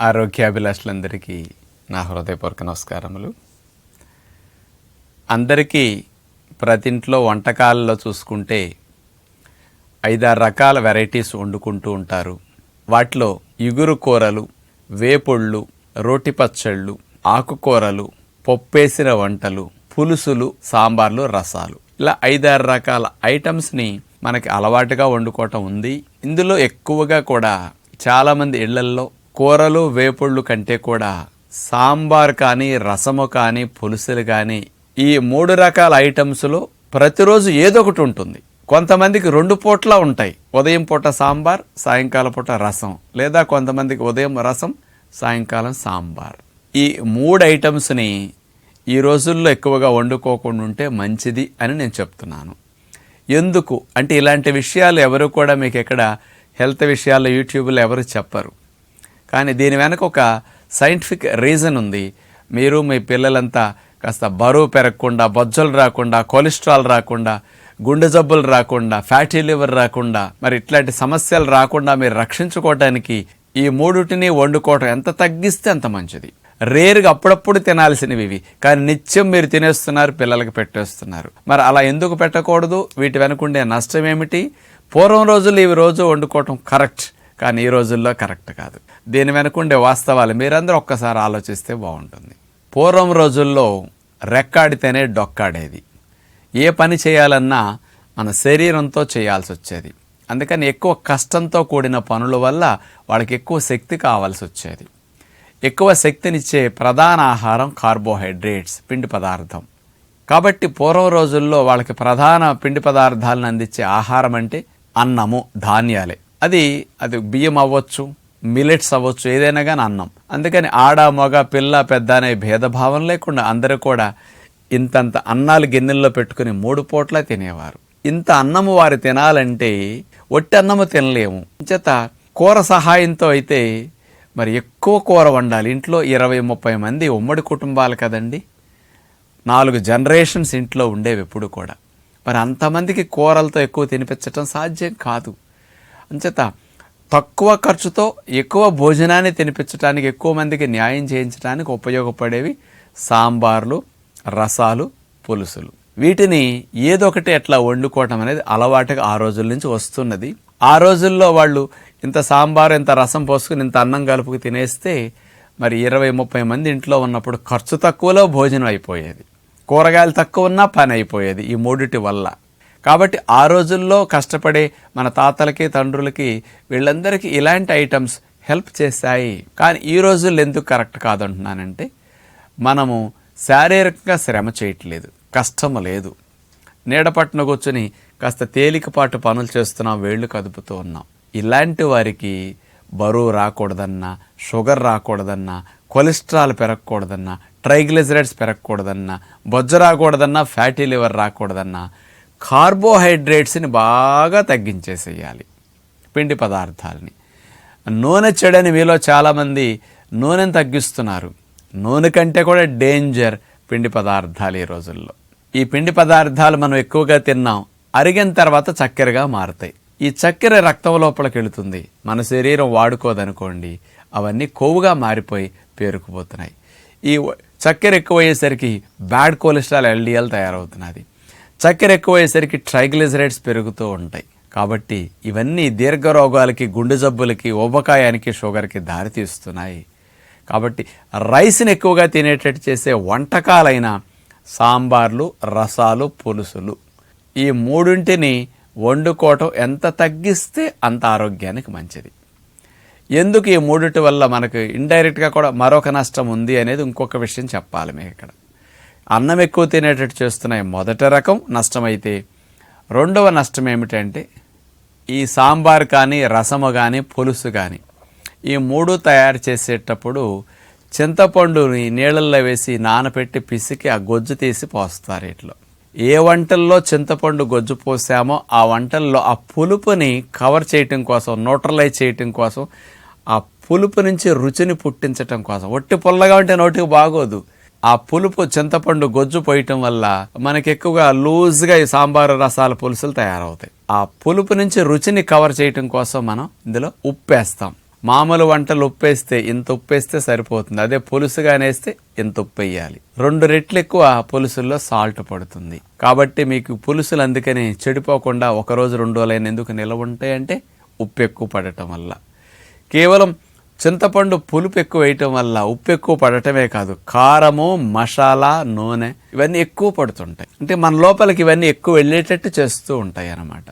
ఆరోగ్యాభిలాషులందరికీ నా హృదయపూర్వక నమస్కారములు. అందరికీ ప్రతింట్లో వంటకాలలో చూసుకుంటే ఐదారు రకాల వెరైటీస్ వండుకుంటూ ఉంటారు. వాటిలో ఇగురు కూరలు వేపుళ్ళు రోటి పచ్చళ్ళు ఆకుకూరలు పప్పేసిన వంటలు పులుసులు సాంబార్లు రసాలు. ఇలా ఐదారు రకాల ఐటమ్స్ని మనకి అలవాటుగా వండుకోవటం ఉంది. ఇందులో ఎక్కువగా కూడా చాలామంది ఇళ్ళల్లో కూరలు వేపుళ్ళు కంటే కూడా సాంబార్ కానీ రసము కానీ పులుసులు కానీ ఈ మూడు రకాల ఐటమ్స్లో ప్రతిరోజు ఏదో ఒకటి ఉంటుంది. కొంతమందికి రెండు పూట్ల ఉంటాయి. ఉదయం పూట సాంబార్ సాయంకాలం పూట రసం. లేదా కొంతమందికి ఉదయం రసం సాయంకాలం సాంబార్. ఈ మూడు ఐటమ్స్ని ఈ రోజుల్లో ఎక్కువగా వండుకోకుండా ఉంటే మంచిది అని నేను చెప్తున్నాను. ఎందుకు? అంటే ఇలాంటి విషయాలు ఎవరు కూడా మీకు ఎక్కడ హెల్త్ విషయాల్లో యూట్యూబ్లో ఎవరు చెప్పరు. కానీ దీని వెనక ఒక సైంటిఫిక్ రీజన్ ఉంది. మీరు మీ పిల్లలంతా కాస్త బరువు పెరగకుండా బొజ్జలు రాకుండా కొలెస్ట్రాల్ రాకుండా గుండె జబ్బులు రాకుండా ఫ్యాటీ లివర్ రాకుండా మరి ఇట్లాంటి సమస్యలు రాకుండా మీరు రక్షించుకోవటానికి ఈ మూడుటిని వండుకోవటం ఎంత తగ్గిస్తే అంత మంచిది. రేరుగా అప్పుడప్పుడు తినాల్సినవి ఇవి. కానీ నిత్యం మీరు తినేస్తున్నారు పిల్లలకి పెట్టేస్తున్నారు. మరి అలా ఎందుకు పెట్టకూడదు? వీటి వెనుకుండే నష్టం ఏమిటి? పూర్వం రోజులు ఇవి రోజు వండుకోవటం కరెక్ట్. కానీ ఈ రోజుల్లో కరెక్ట్ కాదు. దీని వెనుకుండే వాస్తవాలు మీరందరూ ఒక్కసారి ఆలోచిస్తే బాగుంటుంది. పూర్వం రోజుల్లో రెక్కాడితేనే డొక్కాడేది. ఏ పని చేయాలన్నా మన శరీరంతో చేయాల్సి వచ్చేది. అందుకని ఎక్కువ కష్టంతో కూడిన పనుల వల్ల వాళ్ళకి ఎక్కువ శక్తి కావాల్సి వచ్చేది. ఎక్కువ శక్తినిచ్చే ప్రధాన ఆహారం కార్బోహైడ్రేట్స్ పిండి పదార్థం. కాబట్టి పూర్వం రోజుల్లో వాళ్ళకి ప్రధాన పిండి పదార్థాలను అందించే ఆహారం అంటే అన్నము ధాన్యాలే. అది అది బియ్యం అవ్వచ్చు మిలెట్స్ అవ్వచ్చు ఏదైనా కానీ అన్నం. అందుకని ఆడ మగ పిల్ల పెద్ద అనే భేదభావం లేకుండా అందరూ కూడా ఇంతంత అన్నాలు గిన్నెల్లో పెట్టుకుని మూడు పూట్ల తినేవారు. ఇంత అన్నము వారు తినాలంటే ఒట్టి అన్నము తినలేము. చేత కూర సహాయంతో అయితే మరి ఎక్కువ కూర వండాలి. ఇంట్లో ఇరవై ముప్పై మంది ఉమ్మడి కుటుంబాలు కదండి. నాలుగు జనరేషన్స్ ఇంట్లో ఉండేవి ఎప్పుడు కూడా. మరి అంతమందికి కూరలతో ఎక్కువ తినిపించటం సాధ్యం కాదు. అంచేత తక్కువ ఖర్చుతో ఎక్కువ భోజనాన్ని తినిపించడానికి ఎక్కువ మందికి న్యాయం చేయించడానికి ఉపయోగపడేవి సాంబార్లు రసాలు పులుసులు. వీటిని ఏదో ఒకటి ఎట్లా వండుకోవటం అనేది అలవాటుగా ఆ రోజుల నుంచి వస్తున్నది. ఆ రోజుల్లో వాళ్ళు ఇంత సాంబార్ ఇంత రసం పోసుకుని ఇంత అన్నం కలుపుకు తినేస్తే మరి ఇరవై ముప్పై మంది ఇంట్లో ఉన్నప్పుడు ఖర్చు తక్కువలో భోజనం అయిపోయేది. కూరగాయలు తక్కువ ఉన్నా పని అయిపోయేది ఈ మూడిటి వల్ల. కాబట్టి ఆ రోజుల్లో కష్టపడే మన తాతలకి తండ్రులకి వీళ్ళందరికీ ఇలాంటి ఐటమ్స్ హెల్ప్ చేశాయి. కానీ ఈ రోజుల్లో ఎందుకు కరెక్ట్ కాదంటున్నానంటే మనము శారీరకంగా శ్రమ చేయట్లేదు. కష్టము లేదు. నీడపట్టున కూర్చుని కాస్త తేలికపాటు పనులు చేస్తున్నాం వేళ్ళు కదుపుతూ ఉన్నాం. ఇలాంటి వారికి బరువు రాకూడదన్నా షుగర్ రాకూడదన్నా కొలెస్ట్రాల్ పెరగకూడదన్నా ట్రైగ్లిజరైడ్స్ పెరగకూడదన్నా బొజ్జ రాకూడదన్నా ఫ్యాటీ లివర్ రాకూడదన్నా కార్బోహైడ్రేట్స్ని బాగా తగ్గించేసేయాలి పిండి పదార్థాలని. నూనె చెడని మీలో చాలామంది నూనెను తగ్గిస్తున్నారు. నూనె కంటే కూడా డేంజర్ పిండి పదార్థాలు ఈ రోజుల్లో. ఈ పిండి పదార్థాలు మనం ఎక్కువగా తిన్నాం అరిగిన తర్వాత చక్కెరగా మారుతాయి. ఈ చక్కెర రక్తం లోపలికి వెళుతుంది. మన శరీరం వాడుకోదనుకోండి అవన్నీ కొవ్వుగా మారిపోయి పేరుకుపోతున్నాయి. ఈ చక్కెర ఎక్కువయ్యేసరికి బ్యాడ్ కొలెస్ట్రాల్ ఎల్డిఎల్ తయారవుతున్నది. చక్కెర ఎక్కువయ్యేసరికి ట్రైగ్లిజరైడ్స్ పెరుగుతూ ఉంటాయి. కాబట్టి ఇవన్నీ దీర్ఘ రోగాలకి గుండె జబ్బులకి ఊబకాయానికి షుగర్కి దారితీస్తున్నాయి. కాబట్టి రైస్ని ఎక్కువగా తినేటట్టు చేసే వంటకాలైన సాంబార్లు రసాలు పులుసులు ఈ మూడింటిని వండుకోవటం ఎంత తగ్గిస్తే అంత ఆరోగ్యానికి మంచిది. ఎందుకు ఈ మూడిటి వల్ల మనకు ఇండైరెక్ట్గా కూడా మరొక నష్టం ఉంది అనేది ఇంకొక విషయం చెప్పాలి మీకు ఇక్కడ అన్నం ఎక్కువ తినేటట్టు చేస్తున్నాయి. మొదటి రకం నష్టమైతే రెండవ నష్టం ఏమిటంటే ఈ సాంబార్ కానీ రసము కానీ పులుసు కానీ ఈ మూడు తయారు చేసేటప్పుడు చింతపండుని నీళ్ళల్లో వేసి నానబెట్టి పిసికి ఆ గొజ్జు తీసి పోస్తారు ఇట్లా ఏ వంటల్లో చింతపండు గొజ్జు పోసామో ఆ వంటల్లో ఆ పులుపుని కవర్ చేయటం కోసం న్యూట్రలైజ్ చేయటం కోసం ఆ పులుపు నుంచి రుచిని పుట్టించటం కోసం. ఒట్టి పుల్లగా ఉంటే నోటికి బాగోదు. ఆ పులుపు చింతపండు గొజ్జు పోయటం వల్ల మనకి ఎక్కువగా లూజ్గా ఈ సాంబారు రసాల పులుసులు తయారవుతాయి. ఆ పులుపు నుంచి రుచిని కవర్ చేయటం కోసం మనం ఇందులో ఉప్పేస్తాం. మామూలు వంటలు ఉప్పేస్తే ఇంత ఉప్పేస్తే సరిపోతుంది. అదే పులుసుగానేస్తే ఇంత ఉప్పు వేయాలి రెండు రెట్లు ఎక్కువ పులుసుల్లో సాల్ట్ పడుతుంది. కాబట్టి మీకు పులుసులు అందుకని చెడిపోకుండా ఒకరోజు రెండు రోజులైన ఎందుకు నిలవ ఉంటాయంటే ఉప్పు ఎక్కువ పడటం వల్ల. కేవలం చింతపండు పులుపు ఎక్కువ వేయటం వల్ల ఉప్పు ఎక్కువ పడటమే కాదు కారము మసాలా నూనె ఇవన్నీ ఎక్కువ పడుతుంటాయి. అంటే మన లోపలికి ఇవన్నీ ఎక్కువ వెళ్ళేటట్టు చేస్తూ ఉంటాయి అన్నమాట.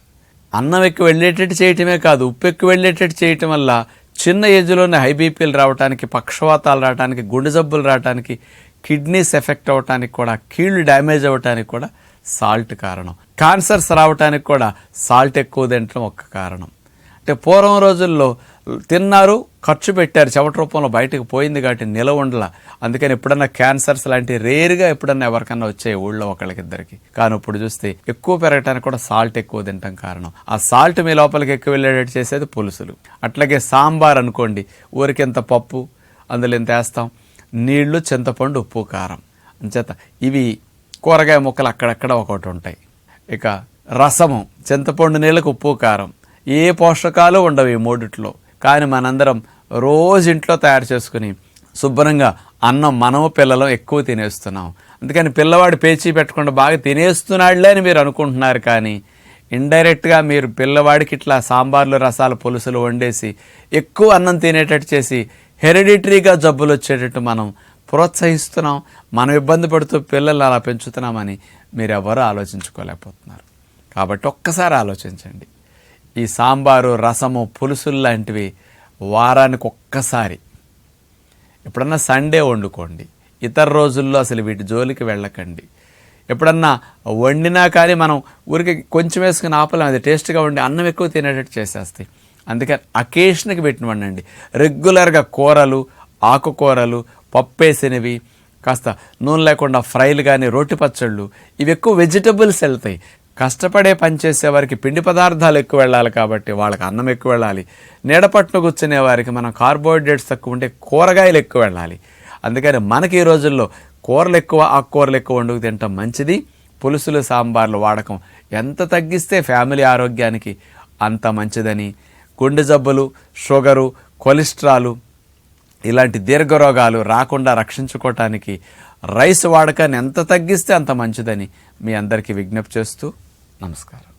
అన్నం ఎక్కువ వెళ్ళేటట్టు చేయటమే కాదు ఉప్పు ఎక్కువ వెళ్ళేటట్టు చేయటం వల్ల చిన్న ఏజ్లోనే హై బీపీలు రావడానికి పక్షవాతాలు రావడానికి గుండె జబ్బులు రావడానికి కిడ్నీస్ ఎఫెక్ట్ అవ్వటానికి కూడా కీళ్ళు డ్యామేజ్ అవ్వటానికి కూడా సాల్ట్ కారణం. క్యాన్సర్స్ రావటానికి కూడా సాల్ట్ ఎక్కువ తినటం ఒక కారణం. అంటే పూర్వం రోజుల్లో తిన్నారు ఖర్చు పెట్టారు చెమట రూపంలో బయటకు పోయింది కాబట్టి నిలవ ఉండల. అందుకని ఎప్పుడన్నా క్యాన్సర్స్ లాంటి రేరుగా ఎప్పుడన్నా ఎవరికన్నా వచ్చాయి ఊళ్ళో ఒకళ్ళకిద్దరికి. కానీ ఇప్పుడు చూస్తే ఎక్కువ పెరగటానికి కూడా సాల్ట్ ఎక్కువ తినటం కారణం. ఆ సాల్ట్ మీ లోపలికి ఎక్కువ వెళ్ళేటట్టు చేసేది పులుసులు. అట్లాగే సాంబార్ అనుకోండి ఊరికింత పప్పు అందులో ఇంత వేస్తాం? నీళ్ళు చింతపండు ఉప్పు కారం. అంచేత ఇవి కూరగాయ ముక్కలు అక్కడక్కడ ఒకటి ఉంటాయి. ఇక రసము చింతపండు నీళ్ళకు ఉప్పు కారం. ఏ పోషకాలు ఉండవు ఈ మూడిట్లో. కానీ మనందరం రోజు ఇంట్లో తయారు చేసుకుని శుభ్రంగా అన్నం మనము పిల్లలు ఎక్కువ తినేస్తున్నాం. అందుకని పిల్లవాడు పేచీ పెట్టకుండా బాగా తినేస్తున్నాడులే అని మీరు అనుకుంటున్నారు కానీ ఇండైరెక్ట్గా మీరు పిల్లవాడికి ఇట్లా సాంబార్లు రసాలు పులుసులు వండేసి ఎక్కువ అన్నం తినేటట్టు చేసి హెరిడిటరీగా జబ్బులు వచ్చేటట్టు మనం ప్రోత్సహిస్తున్నాం మనం ఇబ్బంది పడుతూ పిల్లలు అలా పెంచుతున్నామని మీరు ఎవరు ఆలోచించుకోలేకపోతున్నారు. కాబట్టి ఒక్కసారి ఆలోచించండి. ఈ సాంబారు రసము పులుసులు లాంటివి వారానికి ఒక్కసారి. ఎప్పుడన్నా సండే వండుకోండి. ఇతర రోజుల్లో అసలు వీటి జోలికి వెళ్ళకండి. ఎప్పుడన్నా వండినా కానీ మనం ఊరికి కొంచెం వేసుకుని ఆపలేం. అది టేస్ట్గా వండి అన్నం ఎక్కువ తినేటట్టు చేసేస్తాయి. అందుకని అకేషన్కి పెట్టిన వండండి. రెగ్యులర్గా కూరలు ఆకుకూరలు పప్పేసినవి కాస్త నూనె లేకుండా ఫ్రైలు కానీ రోటి పచ్చళ్ళు ఇవి ఎక్కువ వెజిటబుల్స్ వెళ్తాయి. కష్టపడే పని చేసే వారికి పిండి పదార్థాలు ఎక్కువ వెళ్ళాలి కాబట్టి వాళ్ళకి అన్నం ఎక్కువ వెళ్ళాలి. నీడపట్టున కూర్చునే వారికి మనం కార్బోహైడ్రేట్స్ తక్కువ ఉంటే కూరగాయలు ఎక్కువ వెళ్ళాలి. అందుకని మనకి ఈ రోజుల్లో కూరలు ఎక్కువ ఆకుకూరలు ఎక్కువ వండుకు తినటం మంచిది. పులుసులు సాంబార్లు వాడకం ఎంత తగ్గిస్తే ఫ్యామిలీ ఆరోగ్యానికి అంత మంచిదని. గుండె జబ్బులు షుగరు కొలెస్ట్రాలు ఇలాంటి దీర్ఘరోగాలు రాకుండా రక్షించుకోవటానికి రైస్ వాడకాన్ని ఎంత తగ్గిస్తే అంత మంచిదని మీ అందరికీ విజ్ఞప్తి చేస్తూ നമസ്കാരം.